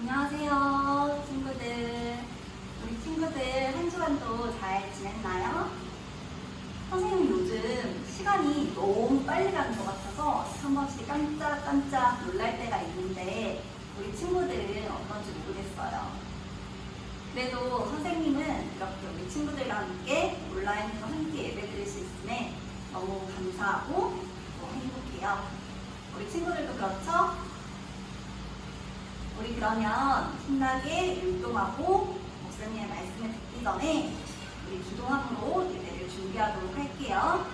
안녕하세요, 친구들. 우리 친구들 한 주간도 잘 지냈나요? 선생님 요즘 시간이 너무 빨리 가는 것 같아서 한 번씩 깜짝깜짝 놀랄 때가 있는데 우리 친구들은 어떤지 모르겠어요. 그래도 선생님은 이렇게 우리 친구들과 함께 온라인으로 함께 예배 드릴 수 있음에 너무 감사하고 또 행복해요. 우리 친구들도 그렇죠? 우리 그러면 신나게 율동하고 목사님의 말씀을 듣기 전에 우리 기도함으로 예배를 준비하도록 할게요.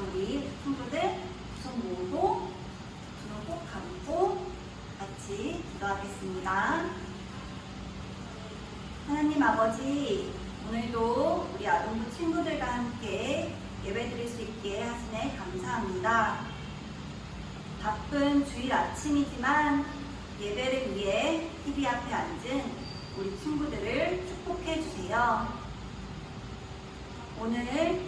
우리 친구들 손 모으고 눈을 꼭 감고 같이 기도하겠습니다. 하나님 아버지, 오늘도 우리 아동부 친구들과 함께 예배 드릴 수 있게 하시네 감사합니다. 바쁜 주일 아침이지만 예배를 위해 TV 앞에 앉은 우리 친구들을 축복해 주세요. 오늘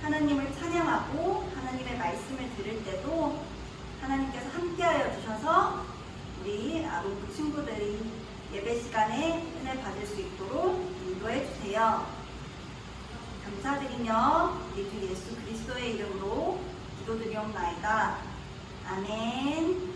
하나님을 찬양하고 하나님의 말씀을 들을 때도 하나님께서 함께하여 주셔서 우리 아동부 친구들이 예배 시간에 은혜 받을 수 있도록 인도해 주세요. 감사드리며 우리 주 예수 그리스도의 이름으로 기도드리옵나이다. 아멘.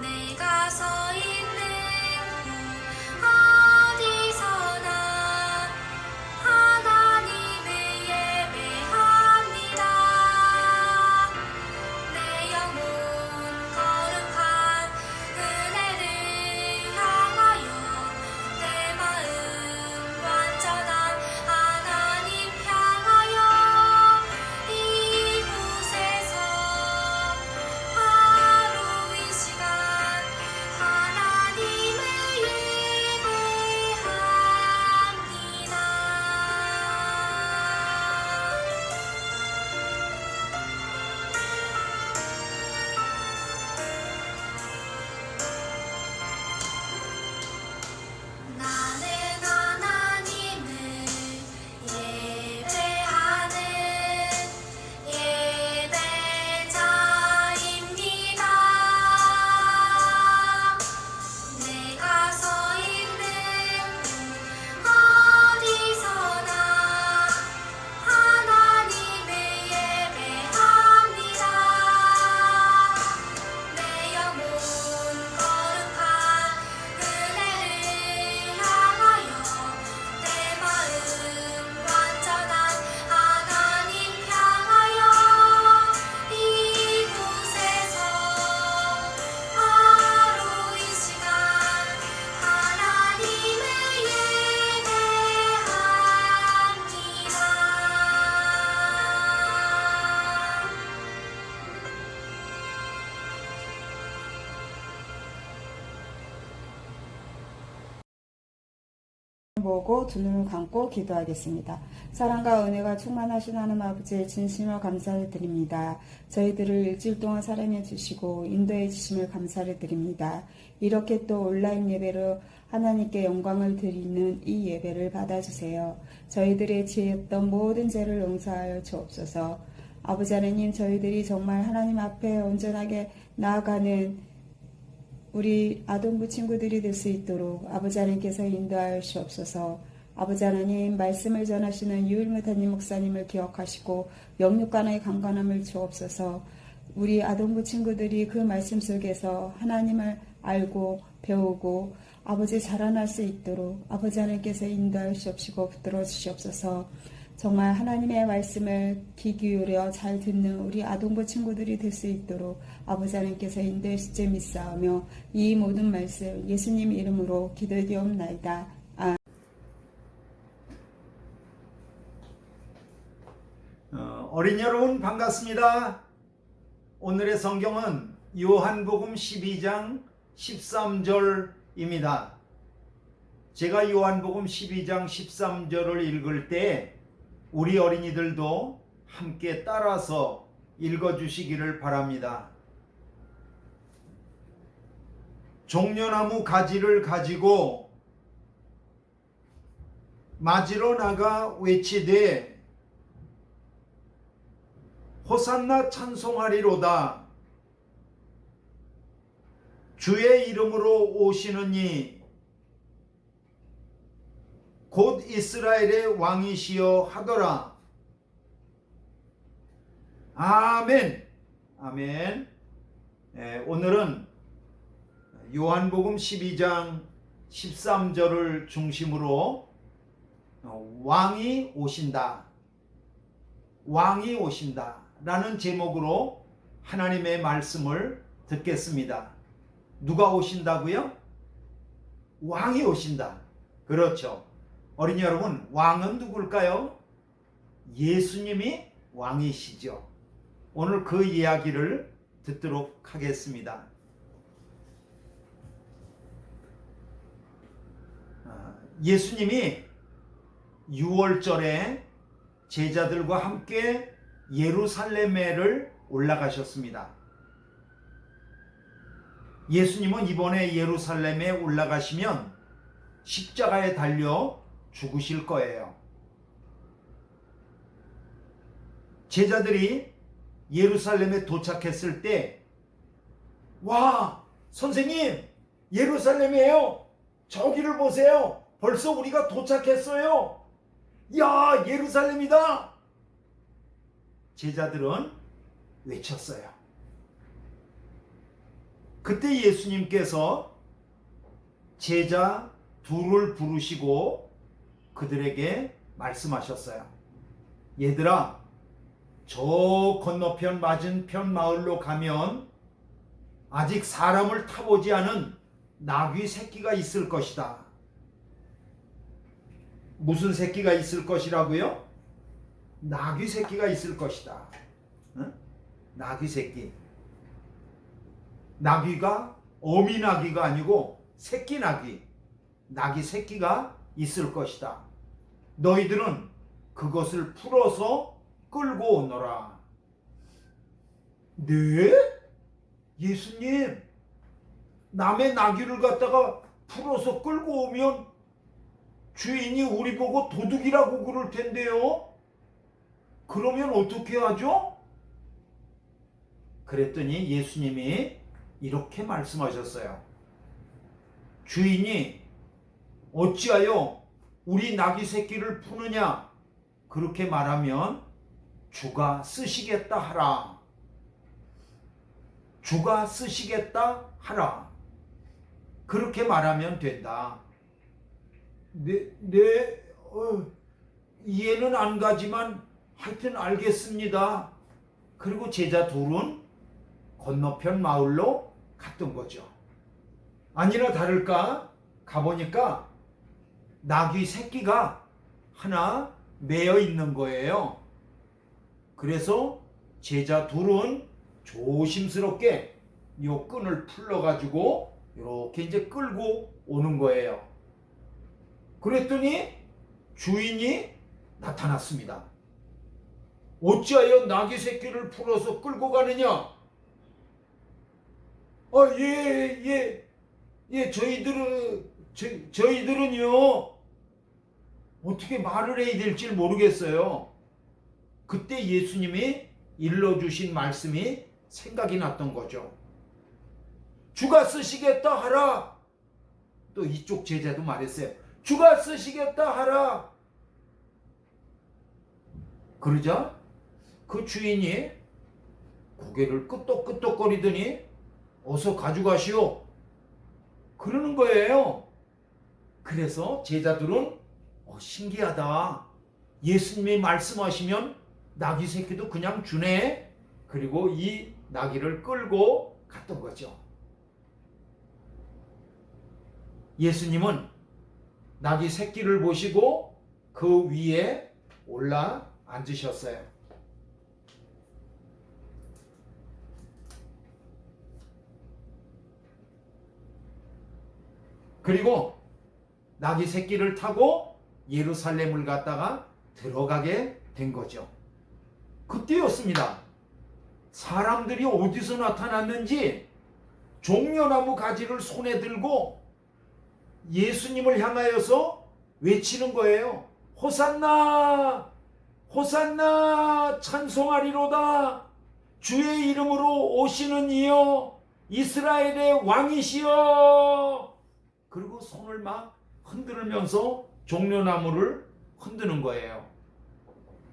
내가 서 있는 보고 두 눈을 감고 기도하겠습니다. 사랑과 은혜가 충만하신 하나님 아버지의 진심으로 감사를 드립니다. 저희들을 일주일 동안 사랑해 주시고 인도해 주심을 감사를 드립니다. 이렇게 또 온라인 예배로 하나님께 영광을 드리는 이 예배를 받아주세요. 저희들의 지었던 모든 죄를 용서하여 주옵소서. 아버지 하나님 저희들이 정말 하나님 앞에 온전하게 나아가는 우리 아동부 친구들이 될 수 있도록 아버지 하나님께서 인도하여 주옵소서. 아버지 하나님 말씀을 전하시는 유일무타님 목사님을 기억하시고 영육간의 강건함을 주옵소서. 우리 아동부 친구들이 그 말씀 속에서 하나님을 알고 배우고 아버지 자라날 수 있도록 아버지 하나님께서 인도하여 주옵시고 붙들어 주시옵소서. 정말 하나님의 말씀을 귀 기울여 잘 듣는 우리 아동부 친구들이 될 수 있도록 아버지 하나님께서 인도해 주실 믿사오며 이 모든 말씀 예수님 이름으로 기도드리옵나이다. 아. 어, 어린 이 여러분 반갑습니다. 오늘의 성경은 요한복음 12장 13절입니다. 제가 요한복음 12장 13절을 읽을 때 우리 어린이들도 함께 따라서 읽어 주시기를 바랍니다. 종려나무 가지를 가지고 맞으러 나가 외치되 호산나 찬송하리로다. 주의 이름으로 오시는 이 곧 이스라엘의 왕이시여 하더라. 아멘. 아멘. 예, 오늘은 요한복음 12장 13절을 중심으로 어, 왕이 오신다. 왕이 오신다. 라는 제목으로 하나님의 말씀을 듣겠습니다. 누가 오신다고요? 왕이 오신다. 그렇죠. 어린이 여러분, 왕은 누굴까요? 예수님이 왕이시죠. 오늘 그 이야기를 듣도록 하겠습니다. 아, 예수님이 6월절에 제자들과 함께 예루살렘에를 올라가셨습니다. 예수님은 이번에 예루살렘에 올라가시면 십자가에 달려 죽으실 거예요. 제자들이 예루살렘에 도착했을 때, 와, 선생님, 예루살렘이에요. 저기를 보세요. 벌써 우리가 도착했어요. 야, 예루살렘이다! 제자들은 외쳤어요. 그때 예수님께서 제자 둘을 부르시고 그들에게 말씀하셨어요. 얘들아, 저 건너편 맞은편 마을로 가면 아직 사람을 타보지 않은 나귀 새끼가 있을 것이다. 무슨 새끼가 있을 것이라고요? 나귀 새끼가 있을 것이다. 응? 나귀 새끼. 나귀가 어미 나귀가 아니고 새끼 나귀. 나귀 새끼가 있을 것이다. 너희들은 그것을 풀어서 끌고 오너라. 네? 예수님, 남의 나귀를 갖다가 풀어서 끌고 오면 주인이 우리 보고 도둑이라고 그럴 텐데요. 그러면 어떻게 하죠? 그랬더니 예수님이 이렇게 말씀하셨어요. 주인이 어찌하여 우리 나귀 새끼를 푸느냐? 그렇게 말하면 주가 쓰시겠다 하라. 주가 쓰시겠다 하라. 그렇게 말하면 된다. 네, 네, 어, 이해는 안 가지만 하여튼 알겠습니다. 그리고 제자 둘은 건너편 마을로 갔던 거죠. 아니나 다를까 가보니까 나귀 새끼가 하나 매여 있는 거예요. 그래서 제자 둘은 조심스럽게 요 끈을 풀러 가지고 이렇게 이제 끌고 오는 거예요. 그랬더니 주인이 나타났습니다. 어찌하여 나귀 새끼를 풀어서 끌고 가느냐? 아, 예, 예, 예, 저희들은, 저, 저희들은요, 어떻게 말을 해야 될지 모르겠어요. 그때 예수님이 일러주신 말씀이 생각이 났던 거죠. 주가 쓰시겠다 하라. 또 이쪽 제자도 말했어요. 주가 쓰시겠다 하라. 그러자 그 주인이 고개를 끄덕끄덕거리더니 어서 가져가시오. 그러는 거예요. 그래서 제자들은 어, 신기하다. 예수님이 말씀하시면 나귀 새끼도 그냥 주네. 그리고 이 나귀를 끌고 갔던 거죠. 예수님은 나귀 새끼를 보시고 그 위에 올라 앉으셨어요. 그리고 나귀 새끼를 타고 예루살렘을 갔다가 들어가게 된 거죠. 그때였습니다. 사람들이 어디서 나타났는지 종려나무 가지를 손에 들고 예수님을 향하여서 외치는 거예요. 호산나! 호산나! 찬송하리로다! 주의 이름으로 오시는 이여! 이스라엘의 왕이시여! 그리고 손을 막 흔들면서 종려나무를 흔드는 거예요.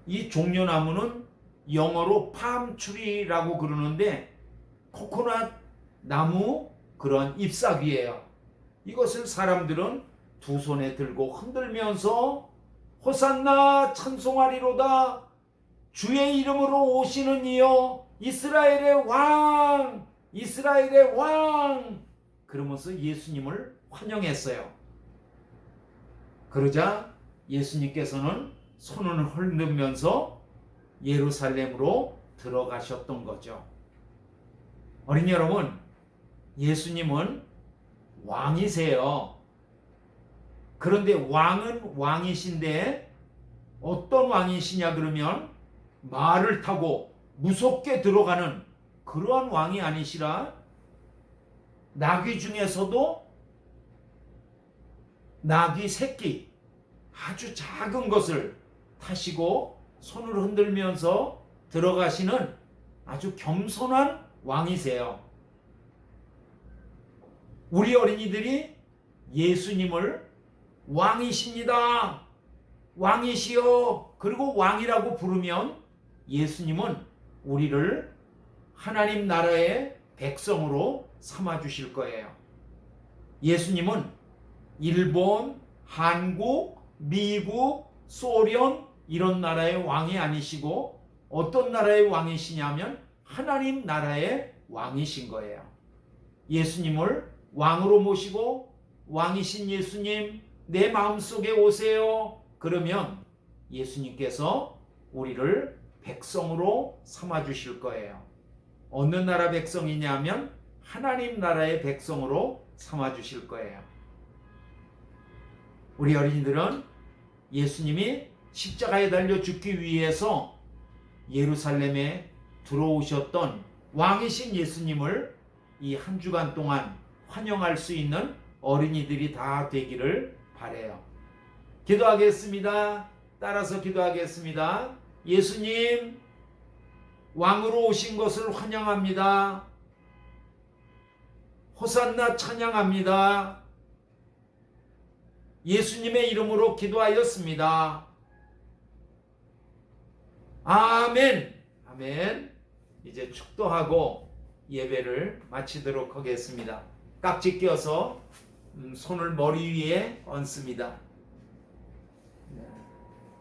이 종려나무는 영어로 팜추리라고 그러는데 코코넛 나무 그런 잎사귀예요. 이것을 사람들은 두 손에 들고 흔들면서 호산나 찬송하리로다 주의 이름으로 오시는 이여 이스라엘의 왕 이스라엘의 왕 그러면서 예수님을 환영했어요. 그러자 예수님께서는 손을 흔들면서 예루살렘으로 들어가셨던 거죠. 어린이 여러분, 예수님은 왕이세요. 그런데 왕은 왕이신데 어떤 왕이시냐 그러면 말을 타고 무섭게 들어가는 그러한 왕이 아니시라 나귀 중에서도 나귀 새끼 아주 작은 것을 타시고 손을 흔들면서 들어가시는 아주 겸손한 왕이세요. 우리 어린이들이 예수님을 왕이십니다. 왕이시여. 그리고 왕이라고 부르면 예수님은 우리를 하나님 나라의 백성으로 삼아 주실 거예요. 예수님은 일본, 한국, 미국, 소련 이런 나라의 왕이 아니시고 어떤 나라의 왕이시냐면 하나님 나라의 왕이신 거예요. 예수님을 왕으로 모시고 왕이신 예수님 내 마음속에 오세요. 그러면 예수님께서 우리를 백성으로 삼아 주실 거예요. 어느 나라 백성이냐면 하나님 나라의 백성으로 삼아 주실 거예요. 우리 어린이들은 예수님이 십자가에 달려 죽기 위해서 예루살렘에 들어오셨던 왕이신 예수님을 이 한 주간 동안 환영할 수 있는 어린이들이 다 되기를 바래요. 기도하겠습니다. 따라서 기도하겠습니다. 예수님 왕으로 오신 것을 환영합니다. 호산나 찬양합니다. 예수님의 이름으로 기도하였습니다. 아멘. 아멘. 이제 축도하고 예배를 마치도록 하겠습니다. 깍지 껴서 음, 손을 머리 위에 얹습니다. 네.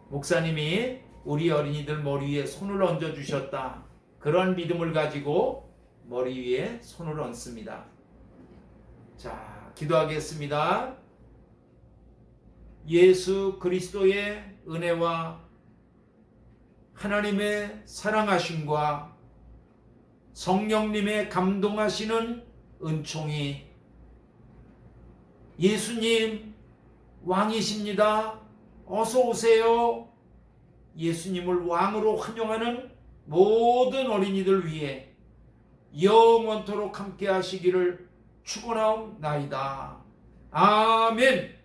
목사님이 우리 어린이들 머리 위에 손을 얹어 주셨다. 그런 믿음을 가지고 머리 위에 손을 얹습니다. 자, 기도하겠습니다. 예수 그리스도의 은혜와 하나님의 사랑하심과 성령님의 감동하시는 은총이 예수님 왕이십니다. 어서 오세요. 예수님을 왕으로 환영하는 모든 어린이들 위해 영원토록 함께 하시기를 축원하옵나이다. 아멘.